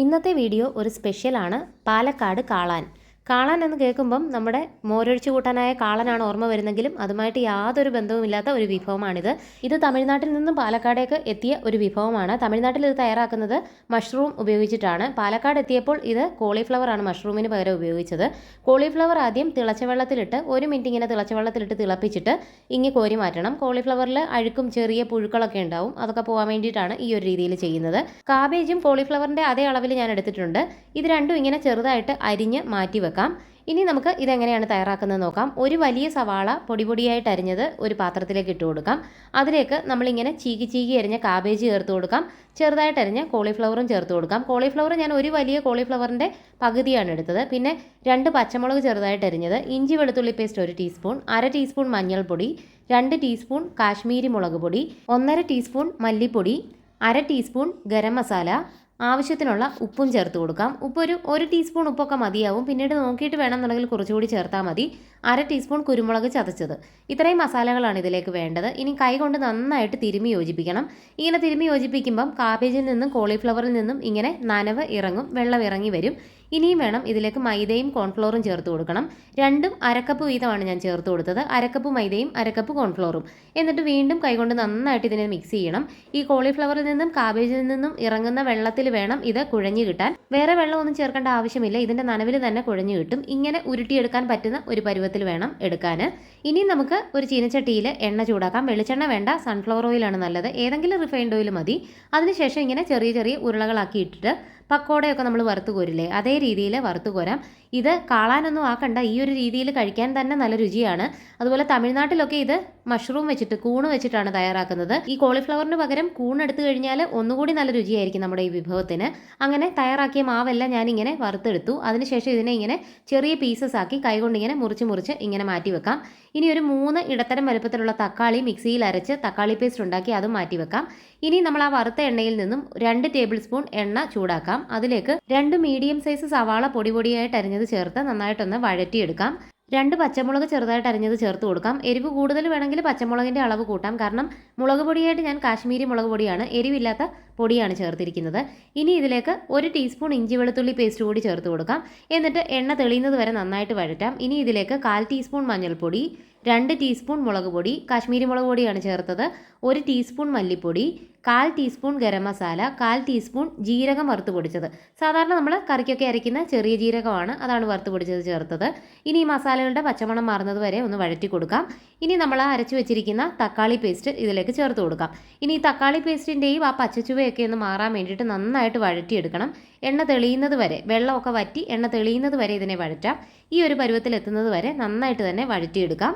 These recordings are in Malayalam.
ഇന്നത്തെ വീഡിയോ ഒരു സ്പെഷ്യലാണ്. പാലക്കാട് കാളാൻ. കാളാൻ എന്ന് കേൾക്കുമ്പം നമ്മുടെ മോരൊഴിച്ചു കൂട്ടാനായ കാളനാണ് ഓർമ്മ വരുന്നെങ്കിലും അതുമായിട്ട് യാതൊരു ബന്ധവുമില്ലാത്ത ഒരു വിഭവമാണിത്. ഇത് തമിഴ്നാട്ടിൽ നിന്നും പാലക്കാടേക്ക് എത്തിയ ഒരു വിഭവമാണ്. തമിഴ്നാട്ടിൽ ഇത് തയ്യാറാക്കുന്നത് മഷ്റൂം ഉപയോഗിച്ചിട്ടാണ്. പാലക്കാട് എത്തിയപ്പോൾ ഇത് കോളിഫ്ലവറാണ് മഷ്റൂമിന് പകരം ഉപയോഗിച്ചത്. കോളിഫ്ലവർ ആദ്യം തിളച്ച വെള്ളത്തിലിട്ട് ഒരു മിനിറ്റ് ഇങ്ങനെ തിളച്ച വെള്ളത്തിലിട്ട് തിളപ്പിച്ചിട്ട് ഇങ്ങി കോരി മാറ്റണം. കോളിഫ്ലവറിൽ അഴുക്കും ചെറിയ പുഴുക്കളൊക്കെ ഉണ്ടാവും. അതൊക്കെ പോകാൻ വേണ്ടിയിട്ടാണ് ഈ ഒരു രീതിയിൽ ചെയ്യുന്നത്. കാബേജും കോളിഫ്ലവറിന്റെ അതേ അളവിൽ ഞാൻ എടുത്തിട്ടുണ്ട്. ഇത് രണ്ടും ഇങ്ങനെ ചെറുതായിട്ട് അരിഞ്ഞ് മാറ്റി വെക്കാം ഇനി നമുക്ക് ഇതെങ്ങനെയാണ് തയ്യാറാക്കുന്നത് നോക്കാം. ഒരു വലിയ സവാള പൊടി പൊടിയായിട്ട് അരിഞ്ഞത് ഒരു പാത്രത്തിലേക്ക് ഇട്ട് കൊടുക്കാം. അതിലേക്ക് നമ്മളിങ്ങനെ ചീകി ചീകി അരിഞ്ഞ കാബേജ് ചേർത്ത് കൊടുക്കാം. ചെറുതായിട്ട് അരിഞ്ഞ കോളിഫ്ലവറും ചേർത്ത് കൊടുക്കാം. കോളിഫ്ലവർ ഞാൻ ഒരു വലിയ കോളിഫ്ലവറിന്റെ പകുതിയാണ് എടുത്തത്. പിന്നെ രണ്ട് പച്ചമുളക് ചെറുതായിട്ട് അരിഞ്ഞത് ഇഞ്ചി വെളുത്തുള്ളി പേസ്റ്റ് ഒരു ടീസ്പൂൺ അര ടീസ്പൂൺ മഞ്ഞൾപ്പൊടി രണ്ട് ടീസ്പൂൺ കാശ്മീരി മുളക് പൊടി ഒന്നര ടീസ്പൂൺ മല്ലിപ്പൊടി അര ടീസ്പൂൺ ഗരം മസാല ആവശ്യത്തിനുള്ള ഉപ്പും ചേർത്ത് കൊടുക്കാം. ഉപ്പൊരു ഒരു ഒരു ടീസ്പൂൺ ഉപ്പൊക്കെ മതിയാവും. പിന്നീട് നോക്കിയിട്ട് വേണമെന്നുണ്ടെങ്കിൽ കുറച്ചുകൂടി ചേർത്താൽ മതി. അര ടീസ്പൂൺ കുരുമുളക് ചതച്ചത്. ഇത്രയും മസാലകളാണ് ഇതിലേക്ക് വേണ്ടത്. ഇനി കൈകൊണ്ട് നന്നായിട്ട് തിരുമി യോജിപ്പിക്കണം. ഇങ്ങനെ തിരുമി യോജിപ്പിക്കുമ്പം കാബേജിൽ നിന്നും കോളിഫ്ലവറിൽ നിന്നും ഇങ്ങനെ നനവ് ഇറങ്ങും വെള്ളം ഇറങ്ങി വരും. ഇനിയും വേണം ഇതിലേക്ക് മൈദയും കോൺഫ്ലോറും ചേർത്ത് കൊടുക്കണം. രണ്ടും അരക്കപ്പ് വീതമാണ് ഞാൻ ചേർത്ത് കൊടുത്തത്. അരക്കപ്പ് മൈദയും അരക്കപ്പ് കോൺഫ്ലോറും എന്നിട്ട് വീണ്ടും കൈകൊണ്ട് നന്നായിട്ട് ഇതിനെ മിക്സ് ചെയ്യണം. ഈ കോളിഫ്ലവറിൽ നിന്നും കാബേജിൽ നിന്നും ഇറങ്ങുന്ന വെള്ളത്തിൽ വേണം ഇത് കുഴഞ്ഞു കിട്ടാൻ. വേറെ വെള്ളമൊന്നും ചേർക്കേണ്ട ആവശ്യമില്ല. ഇതിന്റെ നനവിൽ തന്നെ കുഴഞ്ഞു കിട്ടും. ഇങ്ങനെ ഉരുട്ടിയെടുക്കാൻ പറ്റുന്ന ഒരു പരുവത്തിൽ വേണം എടുക്കാൻ. ഇനി നമുക്ക് ഒരു ചീനച്ചട്ടിയിൽ എണ്ണ ചൂടാക്കാം. വെളിച്ചെണ്ണ വേണ്ട. സൺഫ്ലവർ ഓയിലാണ് നല്ലത്. ഏതെങ്കിലും റിഫൈൻഡ് ഓയിൽ മതി. അതിനുശേഷം ഇങ്ങനെ ചെറിയ ചെറിയ ഉരുളകളാക്കി ഇട്ടിട്ട് പക്കോടയൊക്കെ നമ്മൾ വറുത്ത് കോരില്ലേ? അതേ രീതിയിൽ വറുത്ത് കോരാം. ഇത് കാളാനൊന്നും ആക്കണ്ട. ഈ ഒരു രീതിയിൽ കഴിക്കാൻ തന്നെ നല്ല രുചിയാണ്. അതുപോലെ തമിഴ്നാട്ടിലൊക്കെ ഇത് മഷ്റൂം വെച്ചിട്ട് കൂണ് വെച്ചിട്ടാണ് തയ്യാറാക്കുന്നത്. ഈ കോളിഫ്ലവറിന് പകരം കൂൺ എടുത്തു കഴിഞ്ഞാൽ ഒന്നുകൂടി നല്ല രുചിയായിരിക്കും നമ്മുടെ ഈ വിഭവത്തിന്. അങ്ങനെ തയ്യാറാക്കിയ മാവെല്ലാം ഞാനിങ്ങനെ വറുത്തെടുത്തു. അതിനുശേഷം ഇതിനെ ഇങ്ങനെ ചെറിയ പീസസ് ആക്കി കൈകൊണ്ട് ഇങ്ങനെ മുറിച്ച് മുറിച്ച് ഇങ്ങനെ മാറ്റി വെക്കാം. ഇനി ഒരു മൂന്ന് ഇടത്തരം വലുപ്പത്തിലുള്ള തക്കാളി മിക്സിയിൽ അരച്ച് തക്കാളി പേസ്റ്റ് ഉണ്ടാക്കി അതും മാറ്റി വെക്കാം. ഇനി നമ്മൾ ആ വറുത്ത എണ്ണയിൽ നിന്നും രണ്ട് ടേബിൾ സ്പൂൺ എണ്ണ ചൂടാക്കാം. അതിലേക്ക് രണ്ട് മീഡിയം സൈസ് സവാള പൊടി പൊടിയായിട്ട് അരിഞ്ഞത് ചേർത്ത് നന്നായിട്ടൊന്ന് വഴറ്റിയെടുക്കാം. രണ്ട് പച്ചമുളക് ചെറുതായിട്ട് അരിഞ്ഞത് ചേർത്ത് കൊടുക്കാം. എരിവ് കൂടുതൽ വേണമെങ്കിൽ പച്ചമുളകിന്റെ അളവ് കൂട്ടാം. കാരണം മുളക് പൊടിയായിട്ട് ഞാൻ കാശ്മീരി മുളക് പൊടിയാണ്. എരിവില്ലാത്ത പൊടിയാണ് ചേർത്തിരിക്കുന്നത്. ഇനി ഇതിലേക്ക് ഒരു ടീസ്പൂൺ ഇഞ്ചി വെളുത്തുള്ളി പേസ്റ്റ് കൂടി ചേർത്ത് കൊടുക്കാം. എന്നിട്ട് എണ്ണ തെളിയുന്നത് വരെ നന്നായിട്ട് വഴറ്റാം. ഇനി ഇതിലേക്ക് കാൽ ടീസ്പൂൺ മഞ്ഞൾപ്പൊടി രണ്ട് ടീസ്പൂൺ മുളക് പൊടി കാശ്മീരി മുളക് പൊടിയാണ് ചേർത്തത് ഒരു ടീസ്പൂൺ മല്ലിപ്പൊടി കാൽ ടീസ്പൂൺ ഗരം മസാല കാൽ ടീസ്പൂൺ ജീരകം വറുത്ത് പൊടിച്ചത്. സാധാരണ നമ്മൾ കറിക്കൊക്കെ അരയ്ക്കുന്ന ചെറിയ ജീരകമാണ് അതാണ് വറുത്ത് പൊടിച്ചത് ചേർത്തത്. ഇനി ഈ മസാലകളുടെ പച്ചമണം മാറുന്നത് വരെ ഒന്ന് വഴറ്റി കൊടുക്കാം. ഇനി നമ്മൾ അരച്ചു വെച്ചിരിക്കുന്ന തക്കാളി പേസ്റ്റ് ഇതിലേക്ക് ചേർത്ത് കൊടുക്കാം. ഇനി ഈ തക്കാളി പേസ്റ്റിന്റെയും ആ പച്ചച്ചുവയൊക്കെ ഒന്ന് മാറാൻ വേണ്ടിയിട്ട് നന്നായിട്ട് വഴറ്റിയെടുക്കണം. എണ്ണ തെളിയുന്നത് വരെ വെള്ളമൊക്കെ വറ്റി എണ്ണ തെളിയുന്നത് വരെ ഇതിനെ വഴറ്റാം. ഈ ഒരു പരുവത്തിൽ എത്തുന്നത് വരെ നന്നായിട്ട് തന്നെ വഴറ്റിയെടുക്കാം.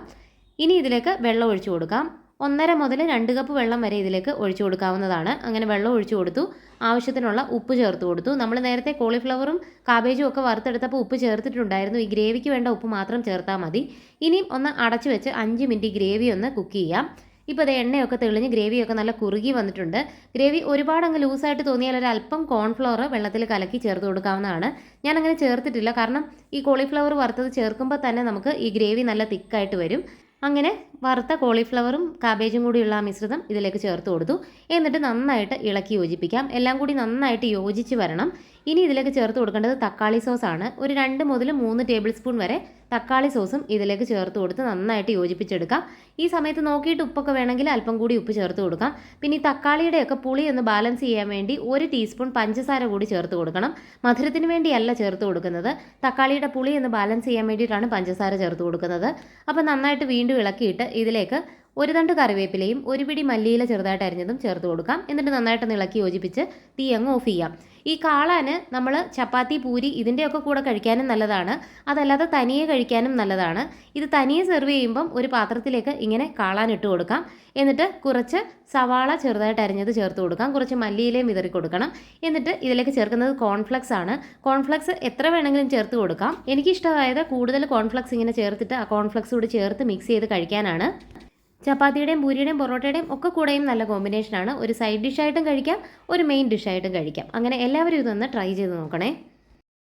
ഇനി ഇതിലേക്ക് വെള്ളം ഒഴിച്ചു കൊടുക്കാം. ഒന്നര മുതൽ രണ്ട് കപ്പ് വെള്ളം വരെ ഇതിലേക്ക് ഒഴിച്ചു കൊടുക്കാവുന്നതാണ്. അങ്ങനെ വെള്ളം ഒഴിച്ചു കൊടുത്തു. ആവശ്യത്തിനുള്ള ഉപ്പ് ചേർത്ത് കൊടുത്തു. നമ്മൾ നേരത്തെ കോളിഫ്ലവറും കാബേജും ഒക്കെ വറുത്തെടുത്തപ്പോൾ ഉപ്പ് ചേർത്തിട്ടുണ്ടായിരുന്നു. ഈ ഗ്രേവിക്ക് വേണ്ട ഉപ്പ് മാത്രം ചേർത്താൽ മതി. ഇനിയും ഒന്ന് അടച്ചു വെച്ച് അഞ്ച് മിനിറ്റ് ഗ്രേവി ഒന്ന് കുക്ക് ചെയ്യാം. ഇപ്പോൾ അത് എണ്ണയൊക്കെ തെളിഞ്ഞ് ഗ്രേവിയൊക്കെ നല്ല കുറുകി വന്നിട്ടുണ്ട്. ഗ്രേവി ഒരുപാട് അങ്ങ് ലൂസായിട്ട് തോന്നിയാൽ ഒരു അല്പം കോൺഫ്ലവർ വെള്ളത്തിൽ കലക്കി ചേർത്ത് കൊടുക്കാവുന്നതാണ്. ഞാൻ അങ്ങനെ ചേർത്തിട്ടില്ല. കാരണം ഈ കോളിഫ്ലവർ വറുത്തത് ചേർക്കുമ്പോൾ തന്നെ നമുക്ക് ഈ ഗ്രേവി നല്ല തിക്കായിട്ട് വരും. അങ്ങനെ വറുത്ത കോളിഫ്ലവറും കാബേജും കൂടിയുള്ള ആ മിശ്രിതം ഇതിലേക്ക് ചേർത്ത് കൊടുത്തു. എന്നിട്ട് നന്നായിട്ട് ഇളക്കി യോജിപ്പിക്കാം. എല്ലാം കൂടി നന്നായിട്ട് യോജിച്ച് വരണം. ഇനി ഇതിലേക്ക് ചേർത്ത് കൊടുക്കേണ്ടത് തക്കാളി സോസാണ്. ഒരു രണ്ട് മുതൽ മൂന്ന് ടേബിൾ സ്പൂൺ വരെ തക്കാളി സോസും ഇതിലേക്ക് ചേർത്ത് കൊടുത്ത് നന്നായിട്ട് യോജിപ്പിച്ചെടുക്കാം. ഈ സമയത്ത് നോക്കിയിട്ട് ഉപ്പൊക്കെ വേണമെങ്കിൽ അല്പം കൂടി ഉപ്പ് ചേർത്ത് കൊടുക്കാം. പിന്നെ ഈ തക്കാളിയുടെയൊക്കെ പുളി ഒന്ന് ബാലൻസ് ചെയ്യാൻ വേണ്ടി ഒരു ടീസ്പൂൺ പഞ്ചസാര കൂടി ചേർത്ത് കൊടുക്കണം. മധുരത്തിന് വേണ്ടിയല്ല ചേർത്ത് കൊടുക്കുന്നത്. തക്കാളിയുടെ പുളി ഒന്ന് ബാലൻസ് ചെയ്യാൻ വേണ്ടിയിട്ടാണ് പഞ്ചസാര ചേർത്ത് കൊടുക്കുന്നത്. അപ്പോൾ നന്നായിട്ട് വീണ്ടും ഇളക്കിയിട്ട് ഇതിലേക്ക് ഒരു തണ്ട് കറിവേപ്പിലയും ഒരു പിടി മല്ലിയില ചെറുതായിട്ട് അരിഞ്ഞതും ചേർത്ത് കൊടുക്കാം. എന്നിട്ട് നന്നായിട്ട് ഇളക്കി യോജിപ്പിച്ച് തീ അങ്ങ് ഓഫ് ചെയ്യാം. ഈ കാളാന് നമ്മൾ ചപ്പാത്തി പൂരി ഇതിന്റെയൊക്കെ കൂടെ കഴിക്കാനും നല്ലതാണ്. അതല്ലാതെ തനിയെ കഴിക്കാനും നല്ലതാണ്. ഇത് തനിയെ സെർവ് ചെയ്യുമ്പം ഒരു പാത്രത്തിലേക്ക് ഇങ്ങനെ കാളാൻ ഇട്ട് കൊടുക്കാം. എന്നിട്ട് കുറച്ച് സവാള ചെറുതായിട്ട് അരിഞ്ഞത് ചേർത്ത് കൊടുക്കാം. കുറച്ച് മല്ലിയിലയും വിതറി കൊടുക്കണം. എന്നിട്ട് ഇതിലേക്ക് ചേർക്കുന്നത് കോൺഫ്ലക്സ് ആണ്. കോൺഫ്ലക്സ് എത്ര വേണമെങ്കിലും ചേർത്ത് കൊടുക്കാം. എനിക്കിഷ്ടമായത് കൂടുതൽ കോൺഫ്ലക്സ് ഇങ്ങനെ ചേർത്തിട്ട് ആ കോൺഫ്ലക്സ് കൂടി ചേർത്ത് മിക്സ് ചെയ്ത് കഴിക്കാനാണ്. ചപ്പാത്തിയുടെയും പൂരിയുടെയും പൊറോട്ടയുടെയും ഒക്കെ കൂടെയും നല്ല കോമ്പിനേഷനാണ് ഒരു സൈഡ് ഡിഷായിട്ടും കഴിക്കാം ഒരു മെയിൻ ഡിഷായിട്ടും കഴിക്കാം. അങ്ങനെ എല്ലാവരും ഇതൊന്ന് ട്രൈ ചെയ്ത് നോക്കണേ.